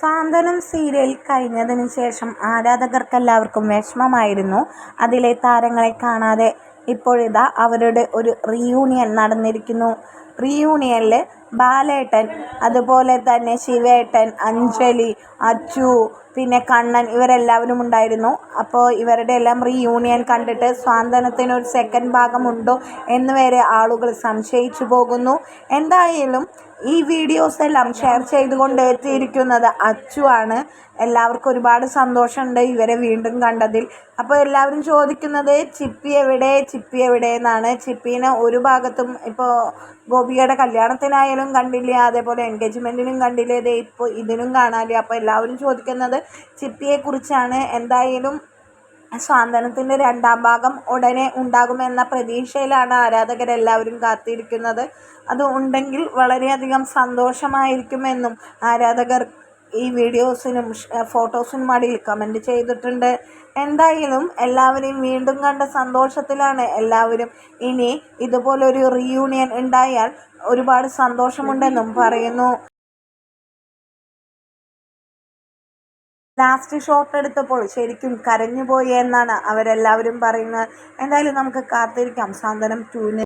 സാന്ത്വനം serial കഴിഞ്ഞതിന് ശേഷം ആരാധകർക്കെല്ലാവർക്കും വിഷമമായിരുന്നു. അതിലെ താരങ്ങളെ കാണാതെ ഇപ്പോഴിതാ അവരുടെ ഒരു റീയൂണിയൻ നടന്നിരിക്കുന്നു. റീയൂണിയനിൽ ബാലേട്ടൻ അതുപോലെ തന്നെ ശിവേട്ടൻ അഞ്ജലി അച്ചു പിന്നെ കണ്ണൻ ഇവരെല്ലാവരും ഉണ്ടായിരുന്നു. അപ്പോൾ ഇവരുടെ എല്ലാം റീയൂണിയൻ കണ്ടിട്ട് സ്വാതന്ത്ര്യത്തിന് ഒരു സെക്കൻഡ് ഭാഗമുണ്ടോ എന്ന് വരെ ആളുകൾ സംശയിച്ചു പോകുന്നു. എന്തായാലും ഈ വീഡിയോസ് എല്ലാം ഷെയർ ചെയ്തുകൊണ്ട് എത്തിയിരിക്കുന്നത് അച്ചു ആണ്. എല്ലാവർക്കും ഒരുപാട് സന്തോഷമുണ്ട് ഇവരെ വീണ്ടും കണ്ടതിൽ. അപ്പോൾ എല്ലാവരും ചോദിക്കുന്നത് ചിപ്പി എവിടെ? ചിപ്പി എവിടെ എന്നാണ് ചിപ്പീനെ ഒരു ഭാഗത്തും ഇപ്പോൾ ഗോപികയുടെ കല്യാണത്തിനായാലും കണ്ടില്ല അതേപോലെ എൻഗേജ്മെന്റിനും കണ്ടില്ല ഇതേ ഇപ്പോൾ ഇതിനും കാണാനില്ല അപ്പോൾ എല്ലാവരും ചോദിക്കുന്നത് ചിപ്പിയെക്കുറിച്ചാണ്. എന്തായാലും സ്വാന്തനത്തിന്റെ രണ്ടാം ഭാഗം ഉടനെ ഉണ്ടാകുമെന്ന പ്രതീക്ഷയിലാണ് ആരാധകരെല്ലാവരും കാത്തിരിക്കുന്നത്. അത് ഉണ്ടെങ്കിൽ വളരെയധികം സന്തോഷമായിരിക്കുമെന്നും ആരാധകർ ഈ വീഡിയോസിനും ഫോട്ടോസിനും അടിയിൽ കമന്റ് ചെയ്തിട്ടുണ്ട്. എന്തായാലും എല്ലാവരെയും വീണ്ടും കണ്ട സന്തോഷത്തിലാണ് എല്ലാവരും. ഇനി ഇതുപോലൊരു റീയൂണിയൻ ഉണ്ടായാൽ ഒരുപാട് സന്തോഷമുണ്ടെന്നും പറയുന്നു. ലാസ്റ്റ് ഷോട്ട് എടുത്തപ്പോൾ ശരിക്കും കരഞ്ഞുപോയി എന്നാണ് അവരെല്ലാവരും പറയുന്നത്. എന്തായാലും നമുക്ക് കാത്തിരിക്കാം. സാന്ത്വനം ടൂവിന്